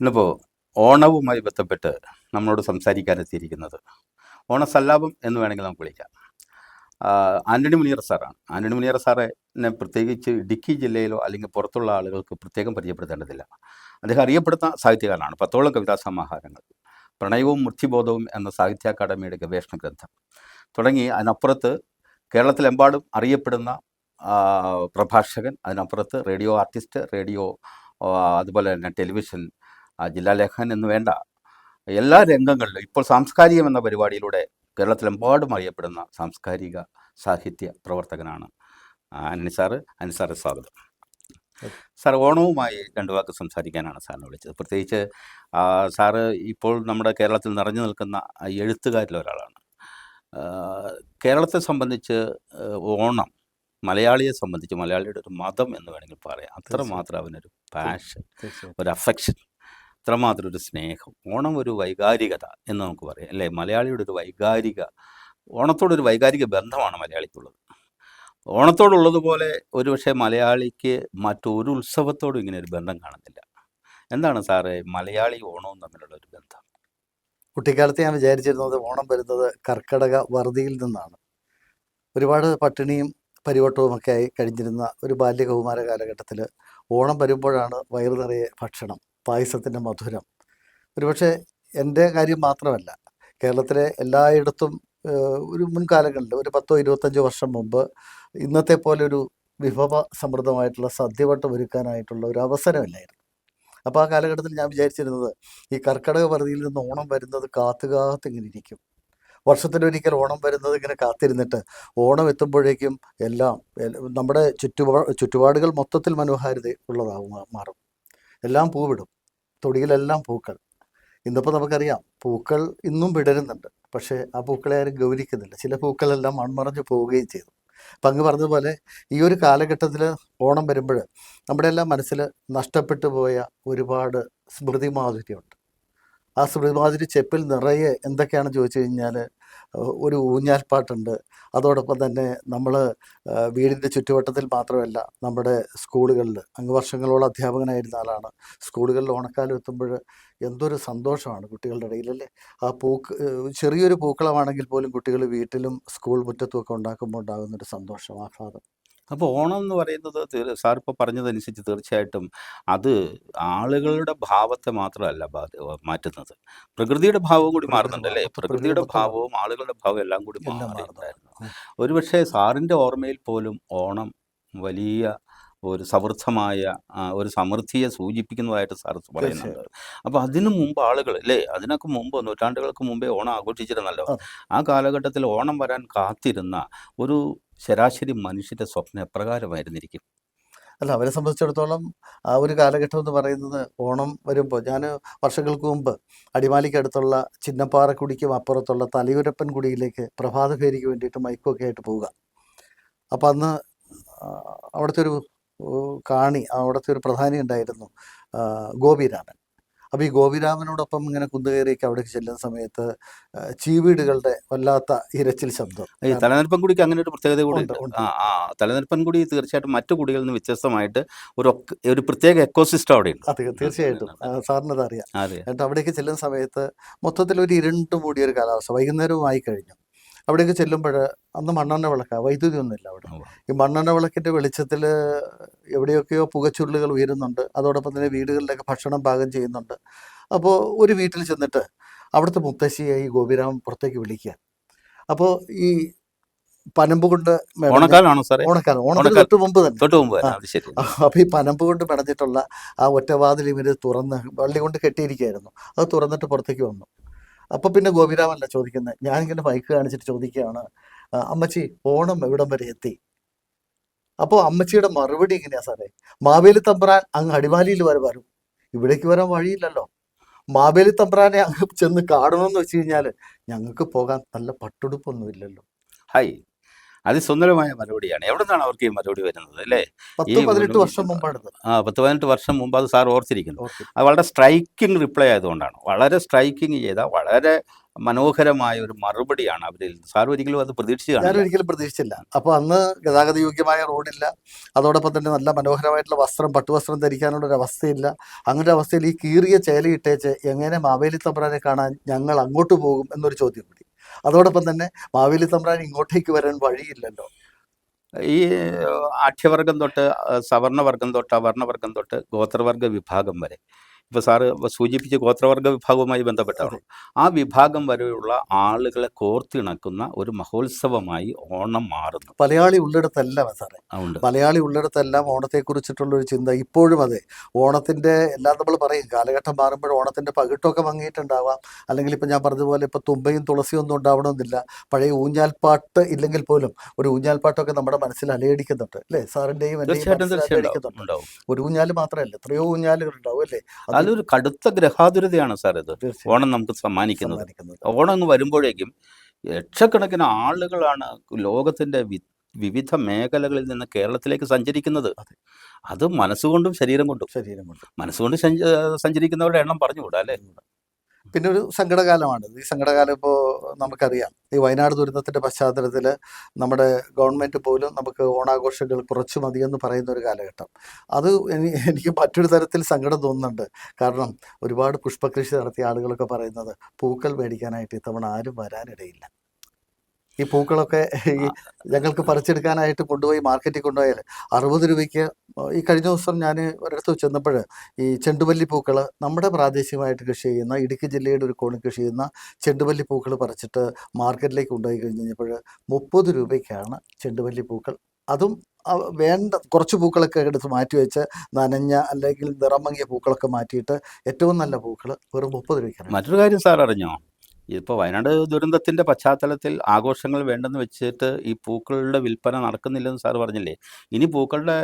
ഇന്നിപ്പോൾ ഓണവുമായി ബന്ധപ്പെട്ട് നമ്മളോട് സംസാരിക്കാൻ എത്തിയിരിക്കുന്നത് ഓണസല്ലാപം എന്ന് വേണമെങ്കിൽ നമുക്ക് വിളിക്കാം. ആന്റണി മുനിയർ സാറാണ്. ആന്റണി മുനിയർ സാറിനെ പ്രത്യേകിച്ച് ഇടുക്കി ജില്ലയിലോ അല്ലെങ്കിൽ പുറത്തുള്ള ആളുകൾക്ക് പ്രത്യേകം പരിചയപ്പെടുത്തേണ്ടതില്ല. അദ്ദേഹം അറിയപ്പെടുന്ന സാഹിത്യകാരനാണ്. പത്തോളം കവിതാ സമാഹാരങ്ങൾ. പ്രണയവും മൃത്യുബോധവും എന്ന സാഹിത്യ അക്കാദമിയുടെ ഗവേഷണ ഗ്രന്ഥം. തുടങ്ങി അതിനപ്പുറത്ത് കേരളത്തിലെമ്പാടും അറിയപ്പെടുന്ന പ്രഭാഷകൻ അതിനപ്പുറത്ത് റേഡിയോ ആർട്ടിസ്റ്റ് റേഡിയോ അതുപോലെ തന്നെ ടെലിവിഷൻ ആ, ജില്ലാ ലേഖകൻ എന്ന് വേണ്ട. എല്ലാ രംഗങ്ങളിലും ഇപ്പോൾ സാംസ്കാരികം എന്ന പരിപാടിയിലൂടെ കേരളത്തിലെമ്പാടും അറിയപ്പെടുന്ന സാംസ്കാരിക സാഹിത്യ പ്രവർത്തകനാണ് അനിസാറ് അനിസാറ് സ്വാഗതം. സാർ ഓണവുമായി രണ്ട് വാക്ക് സംസാരിക്കാനാണ് സാറിനെ വിളിച്ചത്. പ്രത്യേകിച്ച് സാറ് ഇപ്പോൾ നമ്മുടെ കേരളത്തിൽ നിറഞ്ഞു നിൽക്കുന്ന എഴുത്തുകാരിലൊരാളാണ് എഴുത്തുകാരിൽ ഒരാളാണ്. കേരളത്തെ സംബന്ധിച്ച് ഓണം മലയാളിയെ സംബന്ധിച്ച് മലയാളിയുടെ ഒരു മതം എന്ന് വേണമെങ്കിൽ പറയാം. അത്രമാത്രം അവനൊരു പാഷൻ ഒരു അഫെക്ഷൻ അത്രമാത്രം ഒരു സ്നേഹം. ഓണം ഒരു വൈകാരികത എന്ന് നമുക്ക് പറയാം. അല്ലേ? മലയാളിയുടെ ഒരു വൈകാരിക ഓണത്തോടൊരു വൈകാരിക ബന്ധമാണ് മലയാളിക്കുള്ളത്. ഓണത്തോടുള്ളതുപോലെ ഒരുപക്ഷെ മലയാളിക്ക് മറ്റൊരു ഉത്സവത്തോടും ഇങ്ങനെ ഒരു ബന്ധം കാണുന്നില്ല. എന്താണ് സാറേ മലയാളി ഓണവും തമ്മിലുള്ള ഒരു ബന്ധം? കുട്ടിക്കാലത്ത് ഞാൻ വിചാരിച്ചിരുന്നത് ഓണം വരുന്നത് കർക്കടക വറുതിയിൽ നിന്നാണ്. ഒരുപാട് പട്ടിണിയും പരിവട്ടവും ഒക്കെ ആയി കഴിഞ്ഞിരുന്ന ഒരു ബാല്യകൗമാര കാലഘട്ടത്തിൽ ഓണം വരുമ്പോഴാണ് വയറു നിറയെ ഭക്ഷണം. പായസത്തിന്റെ മധുരം. ഒരുപക്ഷെ എന്റെ കാര്യം മാത്രമല്ല കേരളത്തിലെ എല്ലായിടത്തും ഒരു മുൻകാലങ്ങളിൽ ഒരു പത്തോ ഇരുപത്തഞ്ചോ വർഷം മുമ്പ് ഇന്നത്തെ പോലെ ഒരു വിഭവ സമൃദ്ധമായിട്ടുള്ള സദ്യവട്ടം ഒരുക്കാനായിട്ടുള്ള ഒരു അവസരമില്ലായിരുന്നു. അപ്പോൾ ആ കാലഘട്ടത്തിൽ ഞാൻ വിചാരിച്ചിരുന്നത് ഈ കർക്കടക വറുതിയിൽ നിന്ന് ഓണം വരുന്നത് കാത്തു കാത്ത് ഇങ്ങനെ ഇരിക്കും. വർഷത്തിലൊരിക്കൽ ഓണം വരുന്നത് ഇങ്ങനെ കാത്തിരുന്നിട്ട് ഓണം എത്തുമ്പോഴേക്കും എല്ലാം നമ്മുടെ ചുറ്റുപാ ചുറ്റുപാടുകൾ മൊത്തത്തിൽ മനോഹാരിത ഉള്ളതാവും മാറും. എല്ലാം പൂവിടും. തൊടിയിലെല്ലാം പൂക്കൾ. ഇന്നിപ്പോൾ നമുക്കറിയാം പൂക്കൾ ഇന്നും വിടരുന്നുണ്ട് പക്ഷേ ആ പൂക്കളെ ആരും ഗൗരിക്കുന്നില്ല. ചില പൂക്കളെല്ലാം മൺമറഞ്ഞു പോവുകയും ചെയ്തു. അപ്പം അങ്ങ് പറഞ്ഞതുപോലെ ഈ ഒരു കാലഘട്ടത്തിൽ ഓണം വരുമ്പോൾ നമ്മുടെ എല്ലാം മനസ്സിൽ നഷ്ടപ്പെട്ടു പോയ ഒരുപാട് സ്മൃതി മാധുര്യമുണ്ട്. ആ സ്മൃതി മാധുരി ചെപ്പിൽ നിറയെ എന്തൊക്കെയാണെന്ന് ചോദിച്ചു കഴിഞ്ഞാൽ ഒരു ഊഞ്ഞാൽപ്പാട്ടുണ്ട്. അതോടൊപ്പം തന്നെ നമ്മൾ വീടിന്റെ ചുറ്റുവട്ടത്തിൽ മാത്രമല്ല നമ്മുടെ സ്കൂളുകളിൽ അങ്ങ് വർഷങ്ങളോളം അധ്യാപകനായിരുന്ന ആളാണ്. സ്കൂളുകളിൽ ഓണക്കാലം എത്തുമ്പോൾ എന്തൊരു സന്തോഷമാണ് കുട്ടികളുടെ ഇടയിലല്ലേ? ആ പൂക്ക് ചെറിയൊരു പൂക്കളമാണെങ്കിൽ പോലും കുട്ടികൾ വീട്ടിലും സ്കൂൾ മുറ്റത്തും ഒക്കെ ഉണ്ടാക്കുമ്പോൾ ഉണ്ടാകുന്നൊരു സന്തോഷം ആഹ്ലാദം. അപ്പോൾ ഓണം എന്ന് പറയുന്നത് സാർ ഇപ്പോൾ പറഞ്ഞതനുസരിച്ച് തീർച്ചയായിട്ടും അത് ആളുകളുടെ ഭാവത്തെ മാത്രമല്ല മാറ്റുന്നത്. പ്രകൃതിയുടെ ഭാവവും കൂടി പ്രകൃതി മാറുന്നുണ്ട് അല്ലേ? ഭാവം, പ്രകൃതിയുടെ ഭാവവും ആളുകളുടെ ഭാവവും എല്ലാം കൂടി മാറുന്നുണ്ടായിരുന്നു. ഒരുപക്ഷെ സാറിന്റെ ഓർമ്മയിൽ പോലും ഓണം വലിയ ഒരു സമൃദ്ധമായ ഒരു സമൃദ്ധിയെ സൂചിപ്പിക്കുന്നതായിട്ട് സാർ പറയുന്നുണ്ട്. അപ്പോൾ അതിനു മുമ്പ് ആളുകൾ അല്ലേ? അതിനൊക്കെ മുമ്പ് നൂറ്റാണ്ടുകൾക്ക് മുമ്പേ ഓണം ആഘോഷിച്ചിരുന്നല്ലോ. ആ കാലഘട്ടത്തിൽ ഓണം വരാൻ കാത്തിരുന്ന ഒരു ശരാശരി മനുഷ്യന്റെ സ്വപ്നം എപ്രകാരമായിരുന്നിരിക്കും? അല്ല അവരെ സംബന്ധിച്ചിടത്തോളം ആ ഒരു കാലഘട്ടം എന്ന് പറയുന്നത് ഓണം വരുമ്പോൾ ഞാൻ വർഷങ്ങൾക്ക് മുമ്പ് അടിമാലിക്കടുത്തുള്ള ചിന്നപ്പാറക്കുടിക്കും അപ്പുറത്തുള്ള തലയൂരപ്പൻ കുടിയിലേക്ക് പ്രഭാത ഫേരിക്ക് വേണ്ടിയിട്ട് മൈക്കൊക്കെ ആയിട്ട് പോവുക. അപ്പം അന്ന് അവിടുത്തെ ഒരു കാണി അവിടുത്തെ ഒരു പ്രധാനി ഉണ്ടായിരുന്നു ഗോപിരാമൻ. അപ്പോൾ ഈ ഗോപിരാമനോടൊപ്പം ഇങ്ങനെ കുന്നുകയറിയൊക്കെ അവിടേക്ക് ചെല്ലുന്ന സമയത്ത് ചീവീടുകളുടെ വല്ലാത്ത ഇരച്ചിൽ ശബ്ദം. ഈ തലനെൽപ്പൻകുടിക്ക് അങ്ങനെ ഒരു പ്രത്യേകത കൂടി ആ തീർച്ചയായിട്ടും മറ്റു കുടികളിൽ നിന്ന് വ്യത്യസ്തമായിട്ട് ഒരു ഒരു പ്രത്യേക എക്കോസിസ്റ്റം അവിടെ ഉണ്ട് അത് തീർച്ചയായിട്ടും. സാറിനത് അറിയാം എന്നിട്ട് അവിടേക്ക് ചെല്ലുന്ന സമയത്ത് മൊത്തത്തിൽ ഒരു ഇരുണ്ട് മൂടിയ ഒരു കാലാവസ്ഥ വൈകുന്നേരവും ആയി കഴിഞ്ഞു. അവിടേക്ക് ചെല്ലുമ്പോൾ അന്ന് മണ്ണെണ്ണ വിളക്കാണ് വൈദ്യുതി ഒന്നുമില്ല അവിടെ. ഈ മണ്ണെണ്ണ വിളക്കിന്റെ വെളിച്ചത്തിൽ എവിടെയൊക്കെയോ പുകച്ചുരുളുകൾ ഉയരുന്നുണ്ട്. അതോടൊപ്പം തന്നെ വീടുകളിലൊക്കെ ഭക്ഷണം പാകം ചെയ്യുന്നുണ്ട്. അപ്പോൾ ഒരു വീട്ടിൽ ചെന്നിട്ട് അവിടുത്തെ മുത്തശ്ശിയായി ഗോപിരാമൻ പുറത്തേക്ക് വിളിക്കുക അപ്പോൾ ഈ പനമ്പ് കൊണ്ട് മെടഞ്ഞ- സാറേ? ഓണക്കാലം. ഓണത്തിന്. തൊട്ട് മുമ്പ് തന്നെ. തൊട്ട് മുമ്പ്. അപ്പൊ ഈ പനമ്പ് കൊണ്ട് മെടഞ്ഞിട്ടുള്ള ആ ഒറ്റവാതിൽ ഇവർ തുറന്ന് വള്ളി കൊണ്ട് കെട്ടിയിരിക്കുകയായിരുന്നു അത് തുറന്നിട്ട് പുറത്തേക്ക് വന്നു. അപ്പൊ പിന്നെ ഗോപിരാമല്ല ചോദിക്കുന്നത് ഞാനിങ്ങനെ ബൈക്ക് കാണിച്ചിട്ട് ചോദിക്കുകയാണ് അമ്മച്ചി ഓണം എവിടം വരെ എത്തി? അപ്പോൾ അമ്മച്ചിയുടെ മറുപടി എങ്ങനെയാ സാറേ? മാവേലി തമ്പ്രാൻ അങ്ങ് അടിമാലിയിൽ വരെ വരും. ഇവിടേക്ക് വരാൻ വഴിയില്ലല്ലോ. മാവേലി തമ്പ്രാനെ അങ്ങ് ചെന്ന് കാണണമെന്ന് വെച്ച് കഴിഞ്ഞാൽ ഞങ്ങൾക്ക് പോകാൻ നല്ല പട്ടുടുപ്പൊന്നുമില്ലല്ലോ ഹായ് അതിസുന്ദരമായ മറുപടിയാണ്. എവിടെ നിന്നാണ് അവർക്ക് ഈ മറുപടി വരുന്നത് അല്ലേ? ഈ പതിനെട്ട് വർഷം മുമ്പാണ് ആ പത്ത് പതിനെട്ട് വർഷം മുമ്പ് അത് സാർ ഓർത്തിരിക്കുന്നു. അത് വളരെ സ്ട്രൈക്കിംഗ് റിപ്ലൈ ആയതുകൊണ്ടാണ്. വളരെ സ്ട്രൈക്കിംഗ് ചെയ്ത വളരെ മനോഹരമായ ഒരു മറുപടിയാണ് അവരിൽ. സാർ ഒരിക്കലും അത് പ്രതീക്ഷിച്ചു ഞാൻ ഒരിക്കലും പ്രതീക്ഷിച്ചില്ല. അപ്പോൾ അന്ന് ഗതാഗത യോഗ്യമായ റോഡില്ല. അതോടൊപ്പം തന്നെ നല്ല മനോഹരമായിട്ടുള്ള വസ്ത്രം പട്ടുവസ്ത്രം ധരിക്കാനുള്ള ഒരു അവസ്ഥയില്ല. അങ്ങനെ അവസ്ഥയിൽ ഈ കീറിയ ചേലയിട്ടേച്ച് എങ്ങനെ മാവേലി തമ്പ്രാനെ കാണാൻ ഞങ്ങൾ അങ്ങോട്ട് പോകും എന്നൊരു ചോദ്യം കൂടി. അതോടൊപ്പം തന്നെ മാവേലി തമ്പ്രാൻ ഇങ്ങോട്ടേക്ക് വരാൻ വഴിയില്ലല്ലോ. ഈ ആഠ്യവർഗം തൊട്ട് സവർണവർഗം തൊട്ട് അവർണവർഗം തൊട്ട് ഗോത്രവർഗ വിഭാഗം വരെ. ഇപ്പോൾ സാറ് സൂചിപ്പിച്ച ഗോത്രവർഗ വിഭാഗവുമായി ബന്ധപ്പെട്ടാണ് ആ വിഭാഗം വരെയുള്ള ആളുകളെ കോർത്തിണക്കുന്ന ഒരു മഹോത്സവമായി ഓണം മാറുന്നു. മലയാളി ഉള്ളിടത്തെല്ലാം സാറേ. മലയാളി ഉള്ളിടത്തെല്ലാം ഓണത്തെക്കുറിച്ചിട്ടുള്ള ഒരു ചിന്ത ഇപ്പോഴും അതെ. ഓണത്തിന്റെ എല്ലാം നമ്മൾ പറയും കാലഘട്ടം മാറുമ്പോൾ ഓണത്തിന്റെ പകിട്ടൊക്കെ ഭംഗിയിട്ടുണ്ടാവാം അല്ലെങ്കിൽ ഇപ്പം ഞാൻ പറഞ്ഞതുപോലെ ഇപ്പോൾ തുമ്പയും തുളസിയും ഒന്നും ഉണ്ടാവണമെന്നില്ല. പഴയ ഊഞ്ഞാൽപ്പാട്ട് ഇല്ലെങ്കിൽ പോലും ഒരു ഊഞ്ഞാൽപ്പാട്ടൊക്കെ നമ്മുടെ മനസ്സിൽ അലയടിക്കുന്നുണ്ട്. അല്ലേ? സാറിന്റെയും അലയടിക്കുന്നുണ്ട്. ഒരു ഊഞ്ഞാൽ മാത്രമല്ല എത്രയോ ഊഞ്ഞാലുകൾ ഉണ്ടാവും അല്ലേ? അത് അതൊരു കടുത്ത ഗ്രഹാതുരതയാണ് സാർ ഇത്. ഓണം നമുക്ക് സമ്മാനിക്കുന്നത്. ഓണം അങ്ങ് വരുമ്പോഴേക്കും ലക്ഷക്കണക്കിന് ആളുകളാണ് ലോകത്തിന്റെ വിവിധ മേഖലകളിൽ നിന്ന് കേരളത്തിലേക്ക് സഞ്ചരിക്കുന്നത്. അത്. മനസ്സുകൊണ്ടും ശരീരം കൊണ്ടും. ശരീരം കൊണ്ടും. മനസ്സുകൊണ്ട് സഞ്ച- സഞ്ചരിക്കുന്നവരുടെ എണ്ണം പറഞ്ഞുകൂടാ അല്ലേ? പിന്നെ ഒരു സങ്കടകാലമാണ്. ഈ സങ്കടകാലം ഇപ്പോൾ നമുക്കറിയാം. ഈ വയനാട് ദുരന്തത്തിന്റെ പശ്ചാത്തലത്തിൽ നമ്മുടെ ഗവൺമെന്റ് പോലും നമുക്ക് ഓണാഘോഷങ്ങൾ കുറച്ചു മതിയെന്ന് പറയുന്ന ഒരു കാലഘട്ടം. അത് എനിക്ക് മറ്റൊരു തരത്തിൽ സങ്കടം തോന്നുന്നുണ്ട്. കാരണം ഒരുപാട് പുഷ്പകൃഷി നടത്തിയ ആളുകളൊക്കെ പറയുന്നത് പൂക്കൾ മേടിക്കാനായിട്ട് ഇത്തവണ ആരും വരാനിടയില്ല. ഈ പൂക്കളൊക്കെ ഈ ഞങ്ങൾക്ക് പറിച്ചെടുക്കാനായിട്ട് കൊണ്ടുപോയി മാർക്കറ്റിൽ കൊണ്ടുപോയാൽ അറുപത് രൂപയ്ക്ക് ഈ കഴിഞ്ഞ ദിവസം ഞാൻ ഒരിടത്ത് ചെന്നപ്പോൾ ഈ ചെണ്ടുമല്ലി പൂക്കൾ നമ്മുടെ പ്രാദേശികമായിട്ട് കൃഷി ചെയ്യുന്ന ഇടുക്കി ജില്ലയുടെ ഒരു കോണിൽ കൃഷി ചെയ്യുന്ന ചെണ്ടുമല്ലി പൂക്കൾ പറിച്ചിട്ട് മാർക്കറ്റിലേക്ക് കൊണ്ടുപോയി കഴിഞ്ഞ് കഴിഞ്ഞപ്പോൾ മുപ്പത് രൂപയ്ക്കാണ് ചെണ്ടുമല്ലി പൂക്കൾ. അതും വേണ്ട കുറച്ച് പൂക്കളൊക്കെ എടുത്ത് മാറ്റി വെച്ച് നനഞ്ഞ അല്ലെങ്കിൽ നിറം മങ്ങിയ പൂക്കളൊക്കെ മാറ്റിയിട്ട് ഏറ്റവും നല്ല പൂക്കൾ വെറും മുപ്പത് രൂപയ്ക്കാണ്. മറ്റൊരു കാര്യം സാർ അറിഞ്ഞോ? ഇപ്പോൾ വയനാട് ദുരന്തത്തിന്റെ പശ്ചാത്തലത്തിൽ ആഘോഷങ്ങൾ വേണ്ടെന്ന് വെച്ചിട്ട് ഈ പൂക്കളുടെ വിൽപ്പന നടക്കുന്നില്ലെന്ന് സാർ പറഞ്ഞില്ലേ? ഇനി പൂക്കളുടെ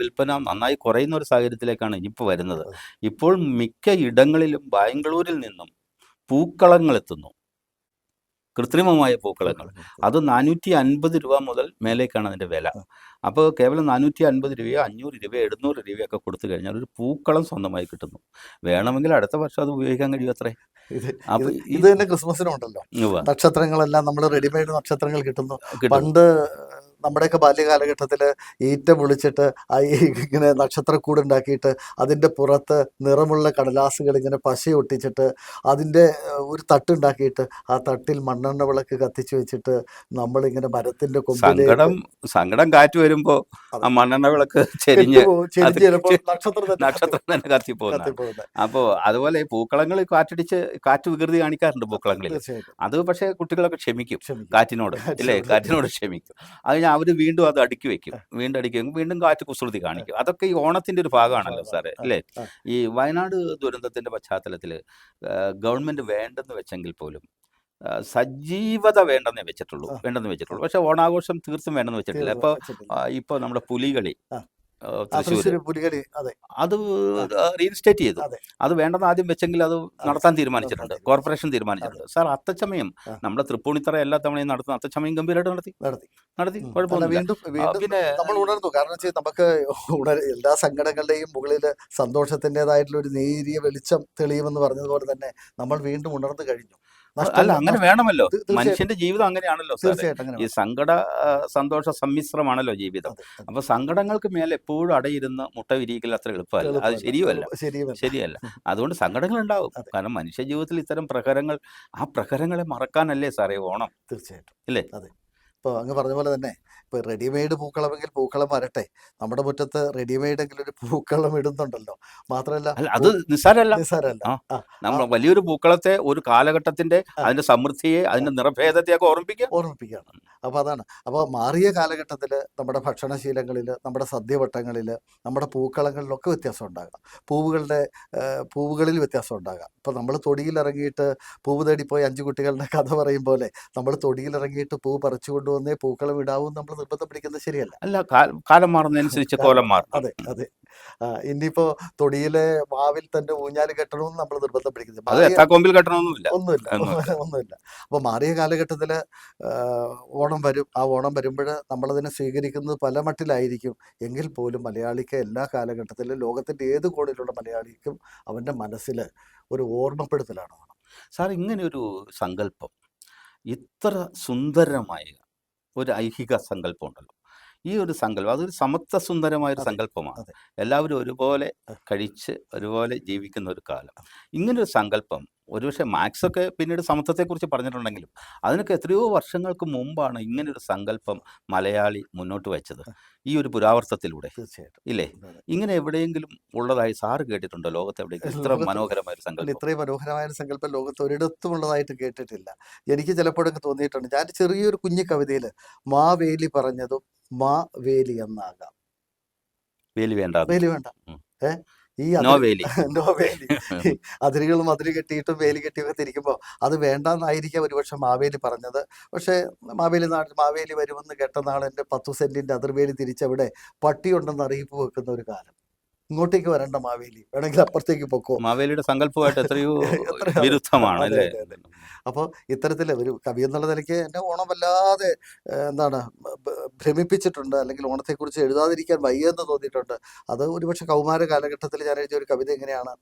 വിൽപ്പന നന്നായി കുറയുന്ന ഒരു സാഹചര്യത്തിലേക്കാണ് ഇനിയിപ്പോൾ വരുന്നത്. ഇപ്പോൾ മിക്ക ഇടങ്ങളിലും ബാംഗ്ലൂരിൽ നിന്നും പൂക്കളങ്ങൾ എത്തുന്നു. കൃത്രിമമായ പൂക്കളങ്ങൾ. അത് നാനൂറ്റി അൻപത് രൂപ മുതൽ മേലേക്കാണ് അതിന്റെ വില. അപ്പോൾ കേവലം നാനൂറ്റി അൻപത് രൂപയോ അഞ്ഞൂറ് രൂപയോ എഴുന്നൂറ് രൂപയൊക്കെ കൊടുത്തു കഴിഞ്ഞാൽ ഒരു പൂക്കളം സ്വന്തമായി കിട്ടുന്നു. വേണമെങ്കിൽ അടുത്ത വർഷം അത് ഉപയോഗിക്കാൻ കഴിയും അത്രേ ഇത് തന്നെ ക്രിസ്മസിനും ഉണ്ടല്ലോ നക്ഷത്രങ്ങളെല്ലാം നമ്മൾ റെഡിമെയ്ഡ് നക്ഷത്രങ്ങൾ കിട്ടുന്നു. പണ്ട് നമ്മുടെയൊക്കെ ബാല്യകാലഘട്ടത്തിൽ ഈറ്റ ഈ ഇങ്ങനെ നക്ഷത്രക്കൂട് ഉണ്ടാക്കിയിട്ട് അതിന്റെ പുറത്ത് നിറമുള്ള കടലാസുകൾ ഇങ്ങനെ പശ ഒട്ടിച്ചിട്ട് അതിന്റെ ഒരു തട്ടുണ്ടാക്കിയിട്ട് ആ തട്ടിൽ മണ്ണെണ്ണ വിളക്ക് കത്തിച്ച് വെച്ചിട്ട് നമ്മളിങ്ങനെ മരത്തിന്റെ സങ്കടം സങ്കടം കാറ്റ് വരുമ്പോൾ ആ മണ്ണെണ്ണ വിളക്ക് ചെരിഞ്ഞ് നക്ഷത്രം തന്നെ കത്തിപ്പോകുന്നത്. അപ്പോൾ അതുപോലെ ഈ പൂക്കളങ്ങൾ കാറ്റടിച്ച് കാറ്റ് വികൃതി കാണിക്കാറുണ്ട് പൂക്കളങ്ങളിൽ. അത് പക്ഷേ കുട്ടികളൊക്കെ ക്ഷമിക്കും. കാറ്റിനോട് ഇല്ലേ? കാറ്റിനോട്. കാറ്റിനോട് ക്ഷമിക്കും. അത് കഴിഞ്ഞാൽ അവർ വീണ്ടും അത് അടുക്കി വെക്കും. വീണ്ടും അടുക്കി വെക്കും. വീണ്ടും കാറ്റ് കുസൃതി കാണിക്കും. അതൊക്കെ ഈ ഓണത്തിന്റെ ഒരു ഭാഗമാണല്ലോ സാറേ അല്ലേ? ഈ വയനാട് ദുരന്തത്തിന്റെ പശ്ചാത്തലത്തിൽ ഗവൺമെന്റ് വേണ്ടെന്ന് വെച്ചെങ്കിൽ പോലും സജീവത വേണ്ടെന്നേ വെച്ചിട്ടുള്ളൂ. വേണ്ടെന്ന് വെച്ചിട്ടുള്ളൂ. പക്ഷെ ഓണാഘോഷം തീർത്തും വേണ്ടെന്ന് വെച്ചിട്ടില്ല. തീർന്നു ഇപ്പോൾ നമ്മുടെ പുലികളി തൃശ്ശൂർ തൃശ്ശൂർ പുലികളി അതെ. അത് റീഇൻസ്റ്റേറ്റ് ചെയ്തു. അതെ. വേണ്ടെന്ന് ആദ്യം വെച്ചെങ്കിൽ അത് നടത്താൻ തീരുമാനിച്ചിട്ടുണ്ട്. കോർപ്പറേഷൻ തീരുമാനിച്ചിട്ടുണ്ട്. സാർ അത്തച്ചമയം. നമ്മുടെ തൃപ്പൂണിത്തറ എല്ലാ തവണയും നടത്തുന്ന അത്തച്ചമയം ഗംഭീരമായിട്ട് നടത്തി. നടത്തി. നടത്തി. പിന്നെ നമ്മൾ ഉണർന്നു. കാരണം വെച്ചാൽ നമുക്ക് എല്ലാ സംഘടനകളുടെയും മുകളിൽ സന്തോഷത്തിന്റെതായിട്ടുള്ള ഒരു നേരിയ വെളിച്ചം തെളിയുമെന്ന് പറഞ്ഞതുപോലെ തന്നെ നമ്മൾ വീണ്ടും ഉണർന്നു കഴിഞ്ഞു. അല്ല അങ്ങനെ വേണമല്ലോ. മനുഷ്യന്റെ ജീവിതം അങ്ങനെയാണല്ലോ തീർച്ചയായിട്ടും ഈ സങ്കട സന്തോഷ സമ്മിശ്രമാണല്ലോ ജീവിതം. അതെ, അതെ. അപ്പൊ സങ്കടങ്ങൾക്ക് മേലെ എപ്പോഴും അടയിരുന്ന് മുട്ട വിരിയിക്കൽ അത്ര എളുപ്പമല്ല. അത് ശരിയുമല്ല. ശരിയല്ല. അതുകൊണ്ട് സങ്കടങ്ങൾ ഉണ്ടാവും കാരണം മനുഷ്യ ജീവിതത്തിൽ ഇത്തരം പ്രഹരങ്ങൾ ആ പ്രഹരങ്ങളെ മറക്കാനല്ലേ സാറേ ഓണം? തീർച്ചയായിട്ടും. ഇല്ലേ? ഇപ്പോൾ അങ്ങ് പറഞ്ഞ പോലെ തന്നെ ഇപ്പോൾ റെഡിമെയ്ഡ് പൂക്കളമെങ്കിൽ പൂക്കളം വരട്ടെ. നമ്മുടെ മുറ്റത്ത് റെഡിമെയ്ഡ് എങ്കിലും ഒരു പൂക്കളം ഇടുന്നുണ്ടല്ലോ. മാത്രമല്ല അത് നിസ്സാരല്ല. ആ, നമ്മൾ വലിയൊരു പൂക്കളത്തെ ഒരു കാലഘട്ടത്തിന്റെ. അതിന്റെ സമൃദ്ധിയെ അതിന്റെ നിറഭേദത്തെയൊക്കെ ഓർമ്മിപ്പിക്കുക? ഓർമ്മിപ്പിക്കുകയാണ്. അപ്പോൾ അതാണ്. അപ്പോൾ മാറിയ കാലഘട്ടത്തിൽ നമ്മുടെ ഭക്ഷണശീലങ്ങളിൽ നമ്മുടെ സദ്യവട്ടങ്ങളിൽ നമ്മുടെ പൂക്കളങ്ങളിലൊക്കെ വ്യത്യാസം ഉണ്ടാകാം പൂവുകളുടെ പൂവുകളിൽ വ്യത്യാസം ഉണ്ടാകാം. ഇപ്പോൾ നമ്മൾ തൊടിയിൽ ഇറങ്ങിയിട്ട് പൂവ് പോയി അഞ്ച് കുട്ടികളുടെ കഥ പറയും പോലെ നമ്മൾ തൊടിയിൽ ഇറങ്ങിയിട്ട് പൂ പറിച്ചു കൊണ്ടുവന്നേ പൂക്കളം ഇടാവും നമ്മൾ നിർബന്ധം പിടിക്കുന്നത് ശരിയല്ല. അല്ല കാലം മാറുന്നതനുസരിച്ച് കോലം മാറും അതെ അതെ. ഇനിയിപ്പോ തൊടിയിലെ മാവിൽ തന്നെ ഊഞ്ഞാൽ കെട്ടണമെന്ന് നമ്മൾ നിർബന്ധം പിടിക്കുന്നത് കൊമ്പിൽ കെട്ടണമെന്നില്ല ഒന്നുമില്ല ഒന്നുമില്ല. അപ്പൊ മാറിയ കാലഘട്ടത്തിൽ ഓണം വരും. ആ ഓണം വരുമ്പോൾ നമ്മളതിനെ സ്വീകരിക്കുന്നത് പല മട്ടിലായിരിക്കും. എങ്കിൽ പോലും മലയാളിക്ക് എല്ലാ കാലഘട്ടത്തിലും ലോകത്തിന്റെ ഏത് കോണിലുള്ള മലയാളിക്കും അവന്റെ മനസ്സിൽ ഒരു ഓർമ്മപ്പെടുത്തലാണ് സാർ ഇങ്ങനെ ഒരു സങ്കല്പം ഇത്ര സുന്ദരമായ ഒരു ഐഹിക സങ്കല്പം ഉണ്ടല്ലോ ഈ ഒരു സങ്കല്പം അതൊരു സമത്വ സുന്ദരമായ ഒരു സങ്കല്പമാണ് എല്ലാവരും ഒരുപോലെ കഴിച്ച് ഒരുപോലെ ജീവിക്കുന്ന ഒരു കാലം. ഇങ്ങനൊരു സങ്കല്പം ഒരുപക്ഷെ മാക്സ് ഒക്കെ പിന്നീട് സമത്വത്തെക്കുറിച്ച് പറഞ്ഞിട്ടുണ്ടെങ്കിലും അതിനൊക്കെ എത്രയോ വർഷങ്ങൾക്ക് മുമ്പാണ് ഇങ്ങനൊരു സങ്കല്പം മലയാളി മുന്നോട്ട് വെച്ചത് ഈ ഒരു പുരാവർത്തത്തിലൂടെ തീർച്ചയായിട്ടും. ഇല്ലേ? ഇങ്ങനെ എവിടെയെങ്കിലും ഉള്ളതായി സാറ് കേട്ടിട്ടുണ്ടോ ലോകത്ത് എവിടെയെങ്കിലും ഇത്ര മനോഹരമായ ഒരു സങ്കല്പം. ഇത്രയും മനോഹരമായ ഒരു സങ്കല്പം ലോകത്ത് ഒരിടത്തും ഉള്ളതായിട്ട് കേട്ടിട്ടില്ല. എനിക്ക് ചിലപ്പോഴൊക്കെ തോന്നിയിട്ടുണ്ട്. ഞാൻ ചെറിയൊരു കുഞ്ഞു കവിതയിൽ മാ വേലി പറഞ്ഞതും മാ വേലി എന്നാകാം. വേലി വേണ്ട വേലി വേണ്ട. ഉം. ഈ നോ അതിര് വേലി നോ വേലി അതിരുകൾ മതിൽ കെട്ടിയിട്ടും വേലി കെട്ടിയൊക്കെ തിരിക്കുമ്പോൾ അത് വേണ്ടെന്നായിരിക്കാം ഒരുപക്ഷെ മാവേലി പറഞ്ഞത്. പക്ഷേ മാവേലി നാട്ടിൽ മാവേലി വരുമെന്ന് കേട്ട നാളെന്റെ പത്തു സെന്റിന്റെ അതിർവേലി തിരിച്ചവിടെ പട്ടിയുണ്ടെന്ന് അറിയിപ്പ് വെക്കുന്ന ഒരു കാലം. ഇങ്ങോട്ടേക്ക് വരണ്ട മാവേലി. വേണമെങ്കിൽ അപ്പുറത്തേക്ക് പൊക്കോ. മാവേലിയുടെ സങ്കല്പമായിട്ട് എത്രയോ- വിരുദ്ധമാണ് അപ്പോൾ ഇത്തരത്തിൽ ഒരു കവി എന്നുള്ള നിലയ്ക്ക് എന്നെ ഓണം വല്ലാതെ എന്താണ് ഭ്രമിപ്പിച്ചിട്ടുണ്ട്. അല്ലെങ്കിൽ ഓണത്തെക്കുറിച്ച് എഴുതാതിരിക്കാൻ വയ്യ എന്ന് തോന്നിയിട്ടുണ്ട്. അത് ഒരുപക്ഷെ കൗമാര കാലഘട്ടത്തിൽ ഞാൻ എഴുതിയ ഒരു കവിത എങ്ങനെയാണ്?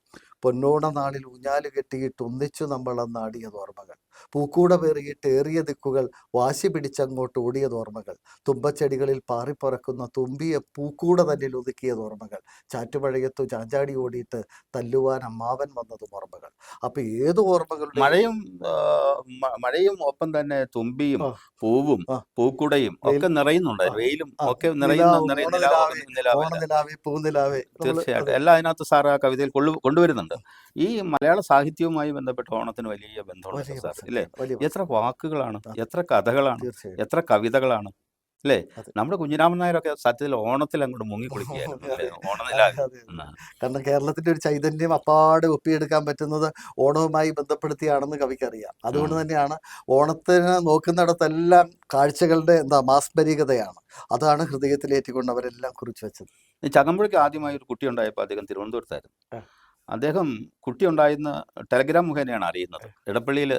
പൊന്നോണ നാളിൽ ഊഞ്ഞാൽ കെട്ടിയിട്ട് ഒന്നിച്ചു ആടിയത് ഓർമ്മകൾ. പൂക്കൂട പേറിയിട്ട് ഏറിയ ദിക്കുകൾ വാശി പിടിച്ചങ്ങോട്ട് ഓടിയത് ഓർമ്മകൾ. തുമ്പച്ചെടികളിൽ പാറിപ്പറക്കുന്ന തുമ്പിയ പൂക്കൂട തന്നിൽ ഒതുക്കിയത് ഓർമ്മകൾ. ചാറ്റുമഴയത്തു ചാഞ്ചാടി ഓടിയിട്ട് തല്ലുവാൻ അമ്മാവൻ വന്നതും ഓർമ്മകൾ. അപ്പൊ ഏത് ഓർമ്മകളുടെ മഴയും മഴയും ഒപ്പം തന്നെ തുമ്പിയും പൂവും. പൂക്കുടയും ഒക്കെ നിറയുന്നുണ്ട്. വെയിലും ഒക്കെ തീർച്ചയായിട്ടും. എല്ലാം അതിനകത്ത് സാർ ആ കവിതയിൽ കൊള്ളു കൊണ്ടുവരുന്നുണ്ട്. ഈ മലയാള സാഹിത്യവുമായി ബന്ധപ്പെട്ട ഓണത്തിന് വലിയ ബന്ധമുണ്ട് സാർ ഇല്ലേ? എത്ര വാക്കുകളാണ് എത്ര കഥകളാണ് എത്ര കവിതകളാണ് അല്ലേ? നമ്മുടെ കുഞ്ഞിരാമൻ നായരൊക്കെ സത്യത്തിൽ ഓണത്തിൽ അങ്ങോട്ട് മുങ്ങി കുളിക്കുകയായിരുന്നു. കാരണം കേരളത്തിന്റെ ഒരു ചൈതന്യം അപ്പാടെ ഒപ്പിയെടുക്കാൻ പറ്റുന്നത് ഓണവുമായി ബന്ധപ്പെടുത്തിയാണെന്ന് കവിക്കറിയാം. അതുകൊണ്ട് തന്നെയാണ് ഓണത്തിന് നോക്കുന്നിടത്തെല്ലാം കാഴ്ചകളുടെ എന്താ മാസ്മരികതയാണ്. അതാണ് ഹൃദയത്തിലേറ്റിക്കൊണ്ട് അവരെല്ലാം കുറിച്ച് വെച്ചത്. ചകമ്പുഴയ്ക്ക് ആദ്യമായി ഒരു കുട്ടി ഉണ്ടായപ്പോൾ അദ്ദേഹം തിരുവനന്തപുരത്തായിരുന്നു. അദ്ദേഹം കുട്ടി ഉണ്ടായിരുന്ന ടെലഗ്രാം മുഖേനയാണ് അറിയുന്നത്. ഇടപ്പള്ളിയിൽ.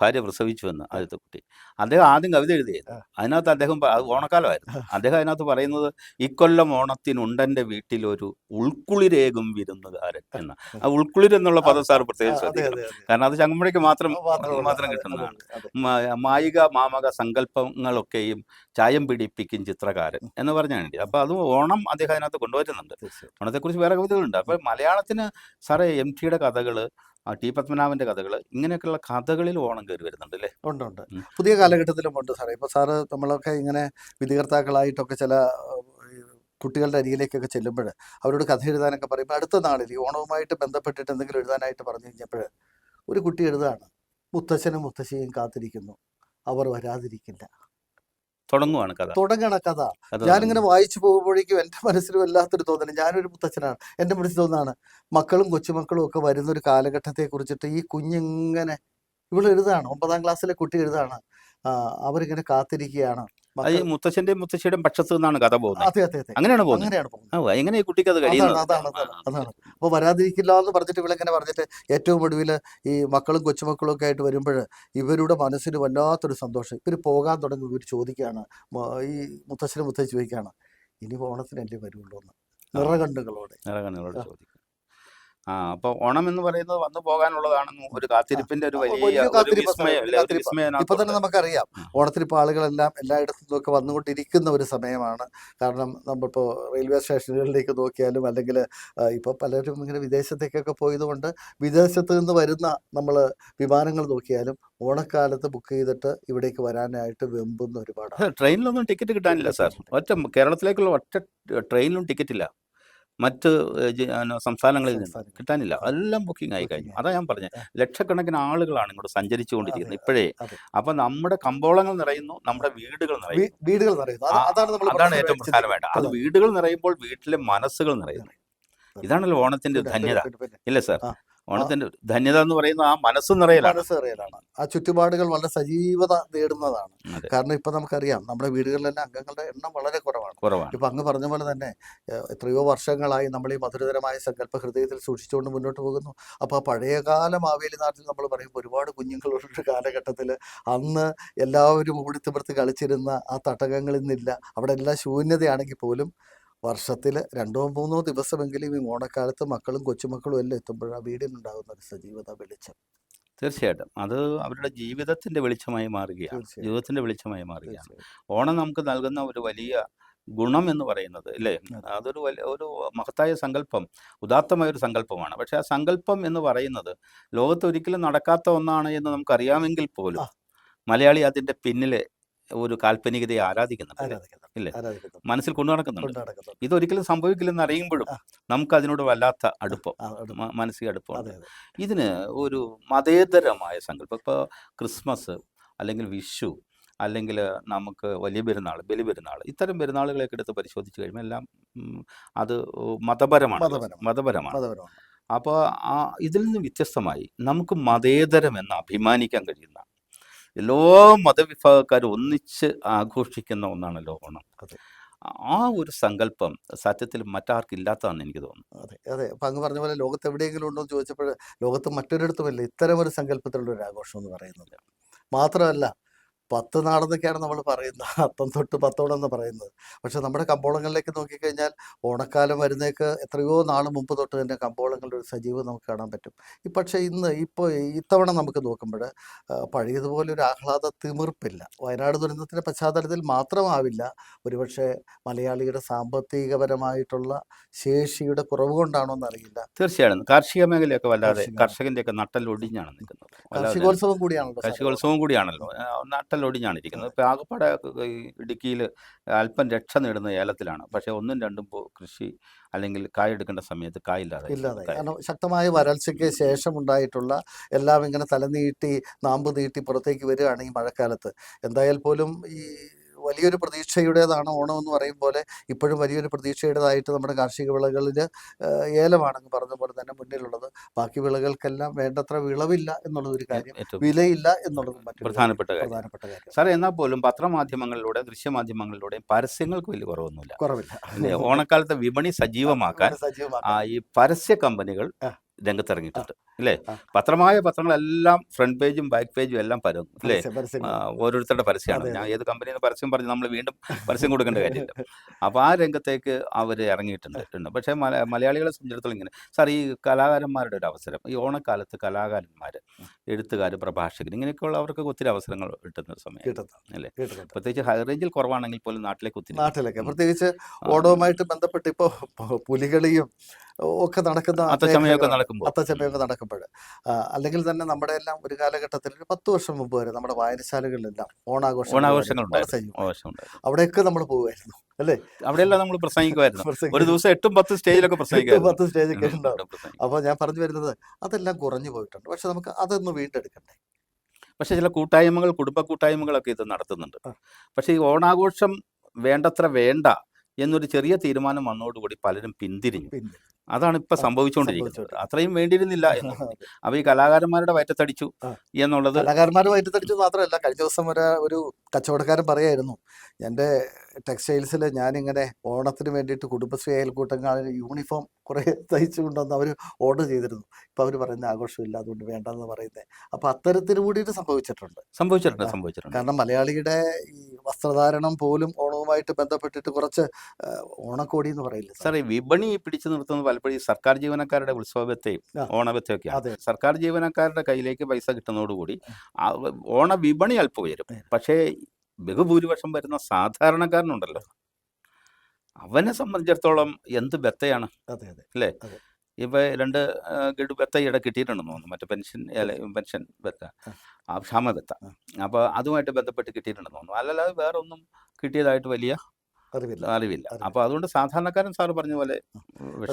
ഭാര്യ പ്രസവിച്ചു എന്ന് ആദ്യത്തെ കുട്ടി. അദ്ദേഹം ആദ്യം കവിത എഴുതിയത്. അതിനകത്ത് അദ്ദേഹം ഓണക്കാലമായിരുന്നു. അദ്ദേഹം അതിനകത്ത് പറയുന്നത് ഇക്കൊല്ലം ഓണത്തിനുണ്ടെന്റെ വീട്ടിലൊരു ഉൾക്കുളിരേകും വിരുന്നുകാരൻ എന്ന. ആ ഉൾക്കുളിർ എന്നുള്ള പദം സാർ പ്രത്യേകിച്ച് പ്രത്യേകം ശ്രദ്ധിക്കണം. കാരണം അത് ചങ്ങമ്പുഴയ്ക്ക് മാത്രം മാത്രം കിട്ടുന്നതാണ് മായിക മാമക സങ്കല്പങ്ങളൊക്കെയും ചായം പിടിപ്പിക്കും ചിത്രകാരൻ എന്ന് പറഞ്ഞാണ് വേണ്ടി അപ്പോൾ അത് ഓണം അദ്ദേഹം അതിനകത്ത് കൊണ്ടുവരുന്നുണ്ട്. ഓണത്തെക്കുറിച്ച് വേറെ കവിതകളുണ്ട്. അപ്പോൾ മലയാളത്തിന് സാറേ എം ടിയുടെ കഥകൾ ടി പത്മനാഭന്റെ കഥകൾ ഇങ്ങനെയൊക്കെയുള്ള കഥകളിൽ ഓണം കയറി വരുന്നുണ്ട് അല്ലേ? ഉണ്ട് ഉണ്ട്. പുതിയ കാലഘട്ടത്തിലും ഉണ്ട് സാറേ. ഇപ്പൊ സാറ് നമ്മളൊക്കെ ഇങ്ങനെ വിധികർത്താക്കളായിട്ടൊക്കെ ചില കുട്ടികളുടെ അരികിലേക്കൊക്കെ ചെല്ലുമ്പോൾ അവരോട് കഥ എഴുതാനൊക്കെ പറയുമ്പോൾ അടുത്ത നാളിൽ ഈ ഓണവുമായിട്ട് ബന്ധപ്പെട്ടിട്ട് എന്തെങ്കിലും എഴുതാനായിട്ട് പറഞ്ഞു കഴിഞ്ഞപ്പോൾ ഒരു കുട്ടി എഴുതാണ്. മുത്തച്ഛനും മുത്തശ്ശിയും കാത്തിരിക്കുന്നു. അവർ വരാതിരിക്കില്ല. തുടങ്ങുവാണ് കഥ. തുടങ്ങണ കഥ. ഞാനിങ്ങനെ വായിച്ചു പോകുമ്പോഴേക്കും എന്റെ മനസ്സിൽ വല്ലാത്തൊരു തോന്നൽ ഞാനൊരു മുത്തച്ഛനാണ്. എന്റെ മനസ്സിൽ തോന്നാണ് മക്കളും കൊച്ചുമക്കളും ഒക്കെ വരുന്ന ഒരു കാലഘട്ടത്തെ കുറിച്ചിട്ട് ഈ കുഞ്ഞിങ്ങനെ ഇവിടെ എഴുതാണ് ഒമ്പതാം ക്ലാസ്സിലെ കുട്ടി എഴുതാണ്. അവരിങ്ങനെ കാത്തിരിക്കുകയാണ്. അത് ഈ മുത്തച്ഛന്റെയും മുത്തശ്ശിയുടെയും പക്ഷത്ത് നിന്നാണ് കഥ പോകുന്നത്. അതെ അതെ അതെ. അങ്ങനെയാണ് പോകുന്നത്. അങ്ങനെയാണ് പോകുന്നത്. ആ എങ്ങനെ ഈ കുട്ടിക്ക് അത് അതാണ് കഴിയുന്നത്? അതാണ് അതാണ് അതാണ് അപ്പോൾ വരാതിരിക്കില്ല എന്ന് പറഞ്ഞിട്ട് ഇവളിങ്ങനെ പറഞ്ഞിട്ട് ഏറ്റവും ഒടുവിൽ ഈ മക്കളും കൊച്ചുമക്കളും ഒക്കെ ആയിട്ട് വരുമ്പോൾ ഇവരുടെ മനസ്സിന് വല്ലാത്തൊരു സന്തോഷം. ഇവർ പോകാൻ തുടങ്ങി ഇവർ ചോദിക്കുകയാണ്. മ- ഈ മുത്തശ്ശനും മുത്തശ്ശി ചോദിക്കുകയാണ് ഇനി ഓണത്തിനല്ലേ വരുള്ളൂ എന്ന് നിറകണ്ണുകളോടെ. നിറകണ്ണുകളോട് ചോദിക്കും. ആ അപ്പൊ ഓണം എന്ന് പറയുന്നത് വന്നു പോകാനുള്ളതാണെന്നും ഒരു കാത്തിരിപ്പിന്റെ ഒരു വലിയ ഇപ്പൊ തന്നെ നമുക്കറിയാം. ഓണത്തിരിപ്പ് ഓണത്തിന് ആളുകളെല്ലാം എല്ലായിടത്തു നിന്നൊക്കെ വന്നുകൊണ്ടിരിക്കുന്ന ഒരു സമയമാണ്. കാരണം നമ്മളിപ്പോ റെയിൽവേ സ്റ്റേഷനുകളിലേക്ക് നോക്കിയാലും അല്ലെങ്കിൽ ഇപ്പൊ പലരും ഇങ്ങനെ വിദേശത്തേക്കൊക്കെ പോയതുകൊണ്ട് വിദേശത്ത് നിന്ന് വരുന്ന നമ്മൾ വിമാനങ്ങൾ നോക്കിയാലും ഓണക്കാലത്ത് ബുക്ക് ചെയ്തിട്ട് ഇവിടേക്ക് വരാനായിട്ട് വെമ്പുന്ന ഒരുപാട് ട്രെയിനിലൊന്നും ടിക്കറ്റ് കിട്ടാനില്ല സാർ. ഒറ്റ കേരളത്തിലേക്കുള്ള ഒറ്റ ട്രെയിനിലും ടിക്കറ്റ് ഇല്ല മറ്റ് സംസ്ഥാനങ്ങളിൽ നിന്ന് കിട്ടാനില്ല. എല്ലാം ബുക്കിംഗ് ആയി കഴിഞ്ഞു. അതാ ഞാൻ പറഞ്ഞത്. ലക്ഷക്കണക്കിന് ആളുകളാണ് ഇങ്ങോട്ട് സഞ്ചരിച്ചുകൊണ്ടിരിക്കുന്നത്. ഇപ്പോഴേ. അപ്പൊ നമ്മുടെ കമ്പോളങ്ങൾ നിറയുന്നു നമ്മുടെ വീടുകൾ നിറയുന്നു. വീടുകൾ നിറയുന്നു. അതാണ് ഏറ്റവും പ്രധാനമായിട്ട്. അത് വീടുകൾ നിറയുമ്പോൾ വീട്ടിലെ മനസ്സുകൾ നിറയുന്നു. ഇതാണല്ലോ ഓണത്തിന്റെ ധന്യത. ഇല്ല സാർ. ഓണത്തിന്റെ ധന്യത എന്ന് പറയുന്നത് ആ മനസ്സ് നിറയലാണ്. മനസ്സ് നിറയലാണ്. ആ ചുറ്റുപാടുകൾ വളരെ സജീവത നേടുന്നതാണ്. കാരണം ഇപ്പൊ നമുക്കറിയാം നമ്മുടെ വീടുകളിലെല്ലാം അംഗങ്ങളുടെ എണ്ണം വളരെ കുറവാണ്. കുറവാണ്. ഇപ്പൊ അങ്ങ് പറഞ്ഞ പോലെ തന്നെ എത്രയോ വർഷങ്ങളായി നമ്മൾ ഈ മധുരതരമായ സങ്കല്പ ഹൃദയത്തിൽ സൂക്ഷിച്ചുകൊണ്ട് മുന്നോട്ട് പോകുന്നു. അപ്പൊ ആ പഴയകാല മാവേലി നാട്ടിൽ നമ്മൾ പറയുമ്പോൾ ഒരുപാട് കുഞ്ഞുങ്ങളുള്ള കാലഘട്ടത്തിൽ അന്ന് എല്ലാവരും ഓടിത്തിമിർത്ത് കളിച്ചിരുന്ന ആ തടകങ്ങളിൽ നിന്നില്ല അവിടെ എല്ലാം ശൂന്യതയാണെങ്കിൽ പോലും വർഷത്തിൽ രണ്ടോ മൂന്നോ ദിവസമെങ്കിലും ഈ ഓണക്കാലത്ത് മക്കളും കൊച്ചുമക്കളും എല്ലാം എത്തുമ്പോൾ ആ വീടിനുണ്ടാകുന്ന ഒരു സജീവത വെളിച്ചം. തീർച്ചയായിട്ടും. അത് അവരുടെ ജീവിതത്തിന്റെ വെളിച്ചമായി മാറുകയാണ്. ജീവിതത്തിന്റെ ജീവിതത്തിന്റെ വെളിച്ചമായി മാറുകയാണ്. ഓണം നമുക്ക് നൽകുന്ന ഒരു വലിയ ഗുണം എന്ന് പറയുന്നത് അല്ലേ അതൊരു വലിയ ഒരു മഹത്തായ സങ്കല്പം ഉദാത്തമായ ഒരു സങ്കല്പമാണ്. പക്ഷെ ആ സങ്കല്പം എന്ന് പറയുന്നത് ലോകത്ത് ഒരിക്കലും നടക്കാത്ത ഒന്നാണ് എന്ന് നമുക്കറിയാമെങ്കിൽ പോലും. മലയാളി അതിന്റെ പിന്നിലെ ഒരു കാൽപ്പനികതയെ ആരാധിക്കുന്നുണ്ട് അല്ലേ? ഇല്ലേ? മനസ്സിൽ കൊണ്ടു നടക്കുന്നുണ്ട്. ഇതൊരിക്കലും സംഭവിക്കില്ലെന്ന് അറിയുമ്പോഴും നമുക്ക് അതിനോട് വല്ലാത്ത അടുപ്പം മാനസിക അതെ ഇതിന് ഒരു മതേതരമായ സങ്കല്പം. ഇപ്പോൾ ക്രിസ്മസ് അല്ലെങ്കിൽ വിഷു അല്ലെങ്കിൽ നമുക്ക് വലിയ പെരുന്നാൾ ബലി പെരുന്നാൾ ഇത്തരം പെരുന്നാളുകളൊക്കെ എടുത്ത് പരിശോധിച്ച് കഴിയുമ്പോൾ എല്ലാം അത് മതപരമാണ്. മതപരമാണ്. മതപരമാണ്. അപ്പോൾ ആ ഇതിൽ നിന്ന് വ്യത്യസ്തമായി നമുക്ക് മതേതരം എന്ന് അഭിമാനിക്കാൻ കഴിയുന്ന എല്ലാ മതവിഭാഗക്കാരും ഒന്നിച്ച് ആഘോഷിക്കുന്ന ഒന്നാണല്ലോ ഓണം അതെ. ആ ഒരു സങ്കല്പം സത്യത്തിൽ മറ്റാർക്കില്ലാത്തതാണെന്ന് എനിക്ക് തോന്നുന്നു. അതെ അതെ. അപ്പം അങ്ങ് പറഞ്ഞ പോലെ ലോകത്ത് എവിടെയെങ്കിലും ഉണ്ടോ എന്ന് ചോദിച്ചപ്പോൾ ലോകത്ത് മറ്റൊരിടത്തുമില്ല. ഇത്തരം ഒരു സങ്കല്പത്തിലുള്ള ഒരു ആഘോഷം എന്ന് പറയുന്നത്. മാത്രമല്ല പത്ത് നാടെന്നൊക്കെയാണ് നമ്മൾ പറയുന്നത് അത്തം തൊട്ട് പത്തോളം എന്ന് പറയുന്നത്. പക്ഷെ നമ്മുടെ കമ്പോളങ്ങളിലേക്ക് നോക്കിക്കഴിഞ്ഞാൽ ഓണക്കാലം വരുന്നേക്ക് എത്രയോ നാൾ മുമ്പ് തൊട്ട് തന്നെ കമ്പോളങ്ങളുടെ ഒരു സജീവം നമുക്ക് കാണാൻ പറ്റും. ഈ പക്ഷേ ഇന്ന് ഇപ്പോൾ ഇത്തവണ നമുക്ക് നോക്കുമ്പോൾ പഴയതുപോലെ ഒരു ആഹ്ലാദ തിമിർപ്പില്ല. വയനാട് ദുരന്തത്തിന്റെ പശ്ചാത്തലത്തിൽ മാത്രമാവില്ല. ഒരുപക്ഷെ മലയാളിയുടെ സാമ്പത്തികപരമായിട്ടുള്ള ശേഷിയുടെ കുറവ് കൊണ്ടാണോ എന്നറിയില്ല. തീർച്ചയായും കാർഷിക മേഖലയൊക്കെ വല്ലാതെ കർഷകന്റെയൊക്കെ നട്ടൽ ഒടിഞ്ഞാണ് നിൽക്കുന്നത്. കാർഷികോത്സവം കൂടിയാണല്ലോ. കാർഷികോത്സവം കൂടിയാണല്ലോ. ആ, നട്ടലൊടിഞ്ഞാണ് ഇരിക്കുന്നത് ഇപ്പം ആകപ്പാടെ ഇടുക്കിയിൽ അല്പം രക്ഷ നേടുന്ന ഏലത്തിലാണ്. പക്ഷേ ഒന്നും രണ്ടും കൃഷി അല്ലെങ്കിൽ കായെടുക്കേണ്ട സമയത്ത് കായില്ലാതെ ഇല്ലാതെ കാരണം ശക്തമായ വരൾച്ചയ്ക്ക് ശേഷം ഉണ്ടായിട്ടുള്ള എല്ലാം ഇങ്ങനെ തലനീട്ടി നാമ്പ് നീട്ടി പുറത്തേക്ക് വരികയാണ് ഈ മഴക്കാലത്ത്. എന്തായാൽ പോലും ഈ വലിയൊരു പ്രതീക്ഷയുടേതാണ് ഓണം എന്ന് പറയും പോലെ ഇപ്പോഴും വലിയൊരു പ്രതീക്ഷയുടേതായിട്ട് നമ്മുടെ കാർഷിക വിളകളിൽ ഏലമാണെന്ന് പറഞ്ഞ പോലെ തന്നെ മുന്നിലുള്ളത്. ബാക്കി വിളകൾക്കെല്ലാം വേണ്ടത്ര വിളവില്ല എന്നുള്ളത് ഒരു കാര്യം വിലയില്ല എന്നുള്ളത് പ്രധാനപ്പെട്ട പ്രധാനപ്പെട്ട കാര്യം. സാറേ എന്നാൽ പോലും പത്രമാധ്യമങ്ങളിലൂടെ ദൃശ്യമാധ്യമങ്ങളിലൂടെയും പരസ്യങ്ങൾക്ക് വലിയ കുറവൊന്നുമില്ല. കുറവില്ല. ഓണക്കാലത്തെ വിപണി സജീവമാക്കാൻ ഈ പരസ്യ കമ്പനികൾ. രംഗത്തിറങ്ങിയിട്ടുണ്ട്. അല്ലേ? പത്രമായ പത്രങ്ങളെല്ലാം ഫ്രണ്ട് പേജും ബാക്ക് പേജും എല്ലാം പരും അല്ലേ. ഓരോരുത്തരുടെ പരസ്യമാണ്. ഞാൻ ഏത് ഏത് നിന്ന് പരസ്യം പറഞ്ഞ് നമ്മൾ വീണ്ടും പരസ്യം കൊടുക്കേണ്ട കാര്യമില്ല. അപ്പോൾ ആ രംഗത്തേക്ക് അവർ ഇറങ്ങിയിട്ടുണ്ട്. പക്ഷേ മല മലയാളികളെ സംബന്ധിച്ചിടത്തോളം ഇങ്ങനെ. സാർ ഈ കലാകാരന്മാരുടെ ഒരു അവസരം ഈ ഓണക്കാലത്ത് കലാകാരന്മാർ എഴുത്തുകാർ പ്രഭാഷകർ ഇങ്ങനെയൊക്കെയുള്ള അവർക്ക് ഒത്തിരി അവസരങ്ങൾ കിട്ടുന്ന ഒരു സമയം അല്ലേ? പ്രത്യേകിച്ച് ഹൈ റേഞ്ചിൽ കുറവാണെങ്കിൽ പോലും നാട്ടിലേക്ക് ഒത്തിരി നാട്ടിലൊക്കെ. പ്രത്യേകിച്ച് ആ, ഓണവുമായിട്ട് ബന്ധപ്പെട്ട് ഇപ്പോൾ പുലികളിയും ഒക്കെ നടക്കുന്ന. നടക്കുമ്പോൾ അത്തച്ചമയമൊക്കെ നടക്കുമ്പോൾ. അല്ലെങ്കിൽ തന്നെ നമ്മുടെ എല്ലാം ഒരു കാലഘട്ടത്തിൽ ഒരു പത്ത് വർഷം മുമ്പ് വരെ നമ്മുടെ വായനശാലകളിലെല്ലാം ഓണാഘോഷം അവിടെയൊക്കെ നമ്മൾ പോകുമായിരുന്നു അല്ലേ? അവിടെയെല്ലാം നമ്മൾ പ്രസംഗിക്കുമായിരുന്നു. ഒരു ദിവസം എട്ടും പത്ത് സ്റ്റേജിലൊക്കെ പ്രസംഗിക്കും പത്ത് സ്റ്റേജൊക്കെ ഉണ്ടാവും. അപ്പോൾ ഞാൻ പറഞ്ഞു വരുന്നത് അതെല്ലാം കുറഞ്ഞു പോയിട്ടുണ്ട്. പക്ഷെ നമുക്ക് അതൊന്ന് വീണ്ടെടുക്കണ്ടേ? പക്ഷെ ചില കൂട്ടായ്മകൾ കുടുംബ കൂട്ടായ്മകളൊക്കെ ഇത് നടത്തുന്നുണ്ട്. പക്ഷെ ഈ ഓണാഘോഷം വേണ്ടത്ര വേണ്ട എന്നൊരു ചെറിയ തീരുമാനം വന്നതോടുകൂടി പലരും പിന്തിരിഞ്ഞു. അതാണ് ഇപ്പൊ സംഭവിച്ചുകൊണ്ടിരിക്കുന്നത്. അത്രയും വേണ്ടിയിരുന്നില്ല എന്ന്. അപ്പൊ ഈ കലാകാരന്മാരുടെ വയറ്റത്തടിച്ചു. എന്നുള്ളത് കലാകാരന്മാരുടെ വയറ്റത്തടിച്ചു മാത്രമല്ല കഴിഞ്ഞ ദിവസം ഒരു ഒരു കച്ചവടക്കാരൻ പറയായിരുന്നു എന്റെ ടെക്സ്റ്റൈൽസിൽ ഞാനിങ്ങനെ ഓണത്തിന് വേണ്ടിയിട്ട് കുടുംബശ്രീ അയൽക്കൂട്ടങ്ങൾ യൂണിഫോം കുറേ തയ്ച്ചു കൊണ്ടുവന്ന് അവർ ഓർഡർ ചെയ്തിരുന്നു. ഇപ്പം അവർ പറയുന്ന ആഘോഷമില്ല അതുകൊണ്ട് വേണ്ടെന്ന് പറയുന്നത് അപ്പോൾ അത്തരത്തിന് കൂടിയിട്ട് സംഭവിച്ചിട്ടുണ്ട്. സംഭവിച്ചിട്ടുണ്ട് സംഭവിച്ചിട്ടുണ്ട്. കാരണം മലയാളിയുടെ ഈ വസ്ത്രധാരണം പോലും ഓണവുമായിട്ട് ബന്ധപ്പെട്ടിട്ട് കുറച്ച് ഓണക്കോടി എന്ന് പറയില്ല സാറേ? വിപണി പിടിച്ചു നിർത്തുന്നത് പലപ്പോഴും ഈ സർക്കാർ ജീവനക്കാരുടെ ഉത്സവത്തെയും ഓണവത്തെയൊക്കെ സർക്കാർ ജീവനക്കാരുടെ കയ്യിലേക്ക് പൈസ കിട്ടുന്നതോടുകൂടി ഓണ വിപണി അല്പം ഉയരും. പക്ഷേ ബഹുഭൂരിപക്ഷം വരുന്ന സാധാരണക്കാരനുണ്ടല്ലോ. അവനെ സംബന്ധിച്ചിടത്തോളം എന്ത് ബെത്തയാണ് അല്ലേ? ഇപ്പൊ രണ്ട് ഗഡു ബെത്ത ഇവിടെ കിട്ടിയിട്ടുണ്ടെന്ന് തോന്നുന്നു. മറ്റേ പെൻഷൻ പെൻഷൻ ബെത്ത ക്ഷാമ ബെത്ത അപ്പോൾ അതുമായിട്ട് ബന്ധപ്പെട്ട് കിട്ടിയിട്ടുണ്ടെന്ന് തോന്നുന്നു. അല്ലല്ലാതെ വേറെ ഒന്നും കിട്ടിയതായിട്ട് വലിയ അറിവില്ല. അറിവില്ല. അപ്പൊ അപ്പോൾ അതുകൊണ്ട് സാധാരണക്കാരൻ സാറ് പറഞ്ഞ പോലെ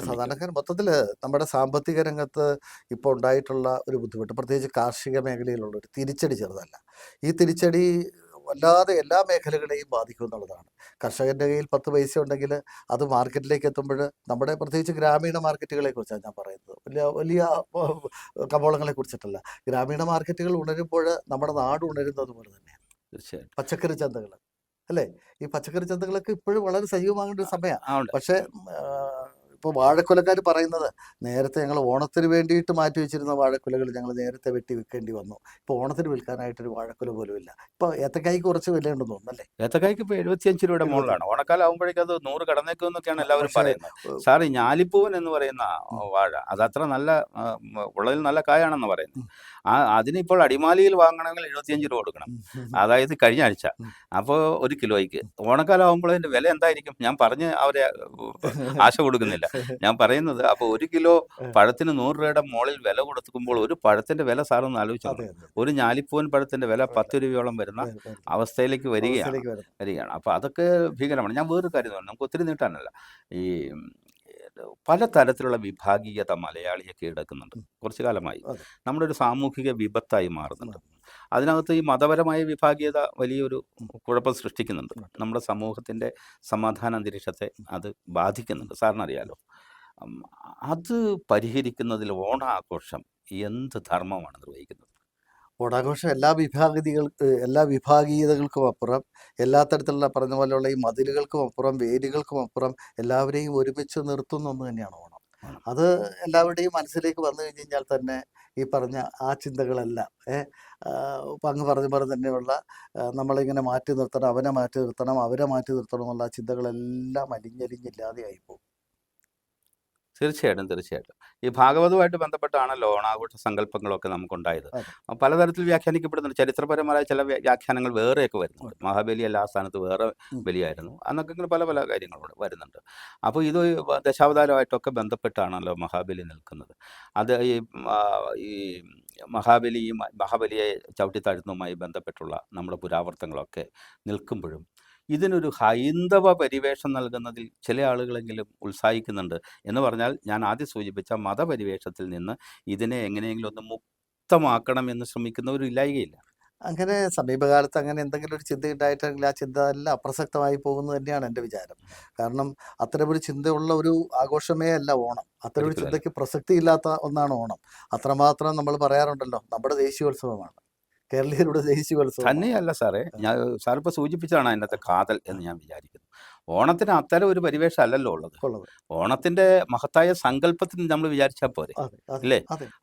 സാധാരണക്കാരൻ മൊത്തത്തിൽ നമ്മുടെ സാമ്പത്തിക രംഗത്ത് ഇപ്പോൾ ഉണ്ടായിട്ടുള്ള ഒരു ബുദ്ധിമുട്ട് പ്രത്യേകിച്ച് കാർഷിക മേഖലയിലുള്ള ഒരു തിരിച്ചടി ചെറുതല്ല. ഈ തിരിച്ചടി വല്ലാതെ എല്ലാ മേഖലകളെയും ബാധിക്കും എന്നുള്ളതാണ്. കർഷകന്റെ കയ്യിൽ പത്ത് പൈസ ഉണ്ടെങ്കിൽ അത് മാർക്കറ്റിലേക്ക് എത്തുമ്പോൾ നമ്മുടെ പ്രത്യേകിച്ച് ഗ്രാമീണ മാർക്കറ്റുകളെ കുറിച്ചാണ് ഞാൻ പറയുന്നത്. വലിയ വലിയ കമ്പോളങ്ങളെ കുറിച്ചിട്ടല്ല. ഗ്രാമീണ മാർക്കറ്റുകൾ ഉണരുമ്പോൾ നമ്മുടെ നാട് ഉണരുന്നത് പോലെ തന്നെ പച്ചക്കറി ചന്തകൾ. അല്ലേ? ഈ പച്ചക്കറി ചന്തകളൊക്കെ ഇപ്പോഴും വളരെ സജീവമാകേണ്ട ഒരു സമയമാണ് പക്ഷേ ഇപ്പോൾ വാഴക്കുലക്കാർ പറയുന്നത് നേരത്തെ ഞങ്ങൾ ഓണത്തിന് വേണ്ടിയിട്ട് മാറ്റി വെച്ചിരുന്ന വാഴക്കുലകൾ ഞങ്ങൾ നേരത്തെ വെട്ടി വിൽക്കേണ്ടി വന്നു. ഇപ്പോൾ ഓണത്തിന് വിൽക്കാനായിട്ടൊരു വാഴക്കുല പോലും ഇല്ല. ഇപ്പോൾ ഏത്തക്കായ്ക്ക് കുറച്ച് വിലയുണ്ടെന്ന് തോന്നുന്നു അല്ലേ? ഏത്തക്കായ്ക്ക് ഇപ്പോൾ എഴുപത്തിയഞ്ച് രൂപയുടെ മുകളിലാണ് ഓണക്കാലം ആകുമ്പോഴേക്കും അത് നൂറ് കടന്നേക്കും എന്നൊക്കെയാണ് എല്ലാവരും പറയുന്നത്. സാറേ ഞാലിപ്പൂവൻ എന്ന് പറയുന്ന വാഴ അത് അത്ര നല്ല ഉള്ളതിൽ നല്ല കായാണെന്ന് പറയുന്നത്. ആ അതിനിപ്പോൾ അടിമാലിയിൽ വാങ്ങണമെങ്കിൽ എഴുപത്തിയഞ്ച് രൂപ കൊടുക്കണം. അതായത് കഴിഞ്ഞ ആഴ്ച. അപ്പോൾ ഒരു കിലോയ്ക്ക്. ഓണക്കാലം ആകുമ്പോൾ അതിന്റെ വില എന്തായിരിക്കും? ഞാൻ പറഞ്ഞ് അവരെ ആശ കൊടുക്കുന്നില്ല. ഞാൻ പറയുന്നത് അപ്പോൾ ഒരു കിലോ പഴത്തിന് നൂറ് രൂപയുടെ മുകളിൽ വില കൊടുക്കുമ്പോൾ ഒരു പഴത്തിന്റെ വില സാറൊന്ന് ആലോചിച്ചു ഒരു ഞാലിപ്പൂവൻ പഴത്തിന്റെ വില പത്ത് രൂപയോളം വരുന്ന. അവസ്ഥയിലേക്ക് വരികയാണ്. വരികയാണ്. അപ്പോൾ അതൊക്കെ ഭീകരമാണ്. ഞാൻ വേറൊരു കാര്യം നമുക്ക് ഒത്തിരി നീട്ടാനല്ല. ഈ പല തരത്തിലുള്ള വിഭാഗീയത മലയാളിയെ കീഴടക്കുന്നുണ്ട്. കുറച്ചു കാലമായി നമ്മുടെ ഒരു സാമൂഹിക വിപത്തായി മാറുന്നുണ്ട്. അതിനകത്ത് ഈ മതപരമായ വിഭാഗീയത വലിയൊരു കുഴപ്പം സൃഷ്ടിക്കുന്നുണ്ട്. നമ്മുടെ സമൂഹത്തിന്റെ സമാധാന അന്തരീക്ഷത്തെ അത് ബാധിക്കുന്നുണ്ട്. സാറിനറിയാലോ അറിയാലോ? അത് പരിഹരിക്കുന്നതിൽ ഓണാഘോഷം എന്ത് ധർമ്മമാണ് നിർവഹിക്കുന്നത്? ഓണാഘോഷം എല്ലാ വിഭാഗീയതകൾക്ക് എല്ലാ വിഭാഗീയതകൾക്കും അപ്പുറം എല്ലാ തരത്തിലുള്ള പറഞ്ഞ പോലെയുള്ള ഈ മതിലുകൾക്കും അപ്പുറം വേരുകൾക്കും അപ്പുറം എല്ലാവരെയും ഒരുമിച്ച് നിർത്തുന്ന ഒന്ന് തന്നെയാണ് ഓണം. അത് എല്ലാവരുടെയും മനസ്സിലേക്ക് വന്നു കഴിഞ്ഞ് കഴിഞ്ഞാൽ തന്നെ ഈ പറഞ്ഞ ആ ചിന്തകളെല്ലാം ഏ അങ്ങ് പറഞ്ഞ പോലെ തന്നെയുള്ള നമ്മളിങ്ങനെ മാറ്റി നിർത്തണം അവനെ മാറ്റി നിർത്തണം അവരെ മാറ്റി നിർത്തണം എന്നുള്ള ചിന്തകളെല്ലാം അലിഞ്ഞലിഞ്ഞില്ലാതെ പോകും തീർച്ചയായിട്ടും തീർച്ചയായിട്ടും. ഈ ഭാഗവതവുമായിട്ട് ബന്ധപ്പെട്ടാണല്ലോ ഓണാഘോഷ സങ്കല്പങ്ങളൊക്കെ നമുക്കുണ്ടായത്. പലതരത്തിൽ വ്യാഖ്യാനിക്കപ്പെടുന്നുണ്ട്. ചരിത്രപരമായ ചില വ്യാഖ്യാനങ്ങൾ വേറെയൊക്കെ വരുന്നുണ്ട്. മഹാബലി എല്ലാ സ്ഥാനത്ത് വേറെ. ബലിയായിരുന്നു. അന്നൊക്കെ ഇങ്ങനെ പല പല കാര്യങ്ങളുണ്ട് വരുന്നുണ്ട്. അപ്പോൾ ഇത് ദശാവതാരമായിട്ടൊക്കെ ബന്ധപ്പെട്ടാണല്ലോ മഹാബലി നിൽക്കുന്നത്. അത് ഈ മഹാബലിയും ഈ മഹാബലിയും മഹാബലിയെ ചവിട്ടിത്താഴ്ത്തുന്നതുമായി ബന്ധപ്പെട്ടുള്ള നമ്മുടെ പുരാവർത്തങ്ങളൊക്കെ നിൽക്കുമ്പോഴും ഇതിനൊരു ഹൈന്ദവ പരിവേഷം നൽകുന്നതിൽ ചില ആളുകളെങ്കിലും ഉത്സാഹിക്കുന്നുണ്ട്. എന്ന് പറഞ്ഞാൽ ഞാൻ ആദ്യം സൂചിപ്പിച്ച മതപരിവേഷത്തിൽ നിന്ന് ഇതിനെ എങ്ങനെയെങ്കിലും ഒന്ന് മുക്തമാക്കണം എന്ന് ശ്രമിക്കുന്നവരും ഇല്ലായികയില്ല. അങ്ങനെ സമീപകാലത്ത് അങ്ങനെ എന്തെങ്കിലും ഒരു ചിന്ത ഉണ്ടായിട്ടെങ്കിൽ ആ ചിന്ത എല്ലാം അപ്രസക്തമായി പോകുന്നത് തന്നെയാണ് എന്റെ വിചാരം. കാരണം അത്തരമൊരു ചിന്തയുള്ള ഒരു ആഘോഷമേ അല്ല ഓണം. അത്തരമൊരു ചിന്തയ്ക്ക് പ്രസക്തി ഇല്ലാത്ത ഒന്നാണ് ഓണം. അത്രമാത്രം നമ്മൾ പറയാറുണ്ടല്ലോ നമ്മുടെ ദേശീയോത്സവമാണ്. കേരളീയരുടെ ദേശീയ തന്നെയല്ല സാറേ. ഞാൻ സാറിപ്പോ സൂചിപ്പിച്ചതാണ് അതിനകത്തെ കാതൽ എന്ന് ഞാൻ വിചാരിക്കുന്നു. ഓണത്തിന് അത്തരം ഒരു പരിവേഷം അല്ലല്ലോ ഉള്ളത്. ഓണത്തിന്റെ മഹത്തായ സങ്കല്പത്തിന് നമ്മൾ വിചാരിച്ചാൽ പോരെ അതെ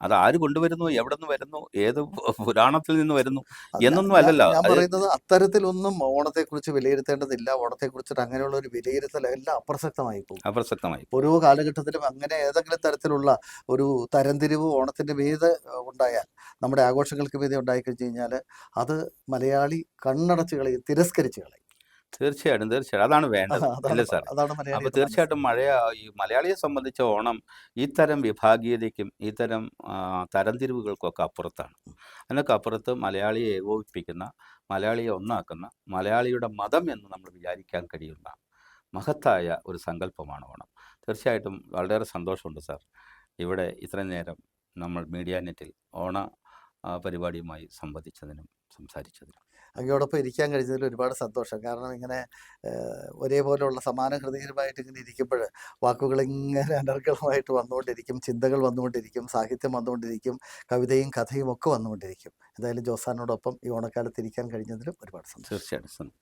അതെ ആര് കൊണ്ടുവരുന്നു എവിടെ നിന്ന് വരുന്നു ഏത് പുരാണത്തിൽ നിന്ന് വരുന്നു എന്നൊന്നും അല്ലല്ലോ. ഞാൻ പറയുന്നത് അത്തരത്തിലൊന്നും ഓണത്തെക്കുറിച്ച് വിലയിരുത്തേണ്ടതില്ല. ഓണത്തെക്കുറിച്ചിട്ട് അങ്ങനെയുള്ള ഒരു വിലയിരുത്തൽ എല്ലാം അപ്രസക്തമായി പോകും. അപ്രസക്തമായി ഓരോ കാലഘട്ടത്തിലും അങ്ങനെ ഏതെങ്കിലും തരത്തിലുള്ള ഒരു തരംതിരിവ് ഓണത്തിന്റെ മീത് ഉണ്ടായാൽ നമ്മുടെ ആഘോഷങ്ങൾക്ക് മീതെ ഉണ്ടായി കഴിഞ്ഞു കഴിഞ്ഞാൽ അത് മലയാളി കണ്ണടച്ച് കളയും തിരസ്കരിച്ച് കളയും. തീർച്ചയായിട്ടും തീർച്ചയായിട്ടും. അതാണ് വേണ്ടത്. അല്ലേ സാർ അപ്പൊ തീർച്ചയായിട്ടും മഴയ ഈ മലയാളിയെ സംബന്ധിച്ച ഓണം ഇത്തരം വിഭാഗീയതയ്ക്കും ഇത്തരം തരം തരംതിരിവുകൾക്കൊക്കെ അപ്പുറത്താണ്. അതിനൊക്കെ അപ്പുറത്ത് മലയാളിയെ ഏകോപിപ്പിക്കുന്ന മലയാളിയെ ഒന്നാക്കുന്ന മലയാളിയുടെ മതം എന്ന് നമ്മൾ വിചാരിക്കാൻ കഴിയുന്ന മഹത്തായ ഒരു സങ്കല്പമാണ് ഓണം. തീർച്ചയായിട്ടും വളരെയേറെ സന്തോഷമുണ്ട് സാർ. ഇവിടെ ഇത്രയും നേരം നമ്മൾ മീഡിയ നെറ്റിൽ ഓണ പരിപാടിയുമായി സംവദിച്ചതിനും സംസാരിച്ചതിനും. അങ്ങയോടൊപ്പം ഇരിക്കാൻ കഴിഞ്ഞതിൽ ഒരുപാട് സന്തോഷം. കാരണം ഇങ്ങനെ ഒരേപോലെയുള്ള സമാന ഹൃദയരുമായിട്ട് ഇങ്ങനെ ഇരിക്കുമ്പോൾ വാക്കുകൾ ഇങ്ങനെ അനർഗളമായിട്ട് വന്നുകൊണ്ടിരിക്കും ചിന്തകൾ വന്നുകൊണ്ടിരിക്കും സാഹിത്യം വന്നുകൊണ്ടിരിക്കും കവിതയും കഥയും ഒക്കെ വന്നുകൊണ്ടിരിക്കും. എന്തായാലും ജോസാനോടൊപ്പം ഈ ഓണക്കാലത്ത് ഇരിക്കാൻ കഴിഞ്ഞതിലും ഒരുപാട് സന്തോഷം. തീർച്ചയായിട്ടും.